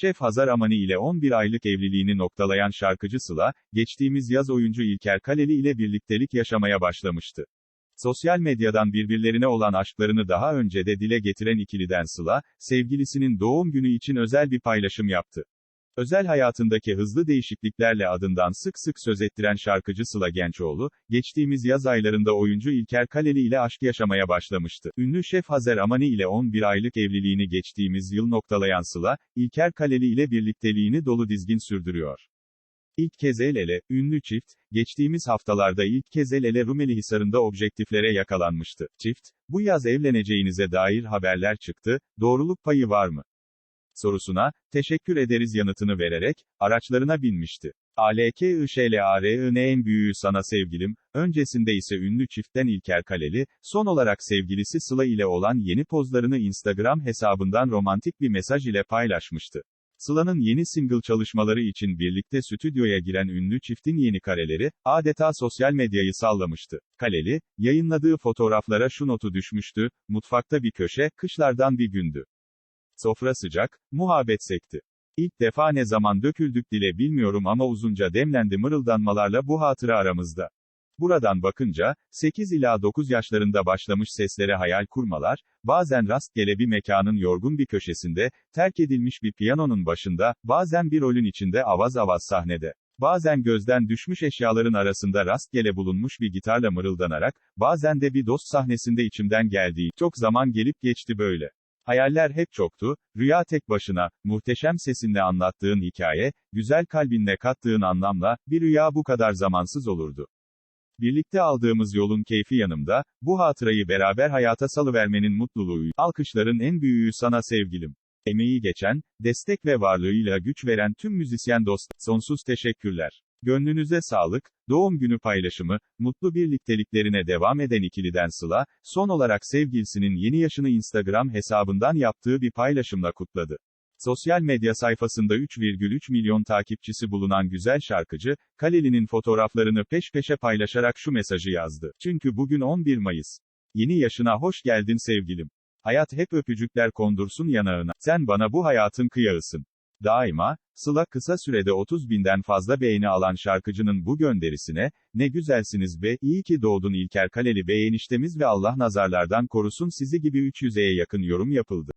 Şef Hazar Amani ile 11 aylık evliliğini noktalayan şarkıcı Sıla, geçtiğimiz yaz oyuncu İlker Kaleli ile birliktelik yaşamaya başlamıştı. Sosyal medyadan birbirlerine olan aşklarını daha önce de dile getiren ikiliden Sıla, sevgilisinin doğum günü için özel bir paylaşım yaptı. Özel hayatındaki hızlı değişikliklerle adından sık sık söz ettiren şarkıcı Sıla Gençoğlu, geçtiğimiz yaz aylarında oyuncu İlker Kaleli ile aşk yaşamaya başlamıştı. Ünlü şef Hazer Amani ile 11 aylık evliliğini geçtiğimiz yıl noktalayan Sıla, İlker Kaleli ile birlikteliğini dolu dizgin sürdürüyor. İlk kez el ele, ünlü çift, geçtiğimiz haftalarda ilk kez el ele Rumeli Hisarı'nda objektiflere yakalanmıştı. Çift, bu yaz evleneceğinize dair haberler çıktı, doğruluk payı var mı? Sorusuna, teşekkür ederiz yanıtını vererek, araçlarına binmişti. ALKIŞLARIN en büyüğü sana sevgilim, öncesinde ise ünlü çiftten İlker Kaleli, son olarak sevgilisi Sıla ile olan yeni pozlarını Instagram hesabından romantik bir mesaj ile paylaşmıştı. Sıla'nın yeni single çalışmaları için birlikte stüdyoya giren ünlü çiftin yeni kareleri, adeta sosyal medyayı sallamıştı. Kaleli, yayınladığı fotoğraflara şu notu düşmüştü, mutfakta bir köşe, kışlardan bir gündü. Sofra sıcak, muhabbet sekti. İlk defa ne zaman döküldük dile bilmiyorum ama uzunca demlendi mırıldanmalarla bu hatıra aramızda. Buradan bakınca, 8 ila 9 yaşlarında başlamış seslere hayal kurmalar, bazen rastgele bir mekanın yorgun bir köşesinde, terk edilmiş bir piyanonun başında, bazen bir rolün içinde avaz avaz sahnede. Bazen gözden düşmüş eşyaların arasında rastgele bulunmuş bir gitarla mırıldanarak, bazen de bir dost sahnesinde içimden geldiği, çok zaman gelip geçti böyle. Hayaller hep çoktu, rüya tek başına, muhteşem sesinle anlattığın hikaye, güzel kalbinle kattığın anlamla, bir rüya bu kadar zamansız olurdu. Birlikte aldığımız yolun keyfi yanımda, bu hatırayı beraber hayata salıvermenin mutluluğu, alkışların en büyüğü sana sevgilim. Emeği geçen, destek ve varlığıyla güç veren tüm müzisyen dost, sonsuz teşekkürler. Gönlünüze sağlık, doğum günü paylaşımı, mutlu birlikteliklerine devam eden ikiliden Sıla, son olarak sevgilisinin yeni yaşını Instagram hesabından yaptığı bir paylaşımla kutladı. Sosyal medya sayfasında 3,3 milyon takipçisi bulunan güzel şarkıcı, Kaleli'nin fotoğraflarını peş peşe paylaşarak şu mesajı yazdı. Çünkü bugün 11 Mayıs. Yeni yaşına hoş geldin sevgilim. Hayat hep öpücükler kondursun yanağına. Sen bana bu hayatın kıyağısın. Daima, Sıla kısa sürede 30 binden fazla beğeni alan şarkıcının bu gönderisine, ne güzelsiniz be, iyi ki doğdun İlker Kaleli Bey eniştemiz ve Allah nazarlardan korusun sizi gibi 300'e yakın yorum yapıldı.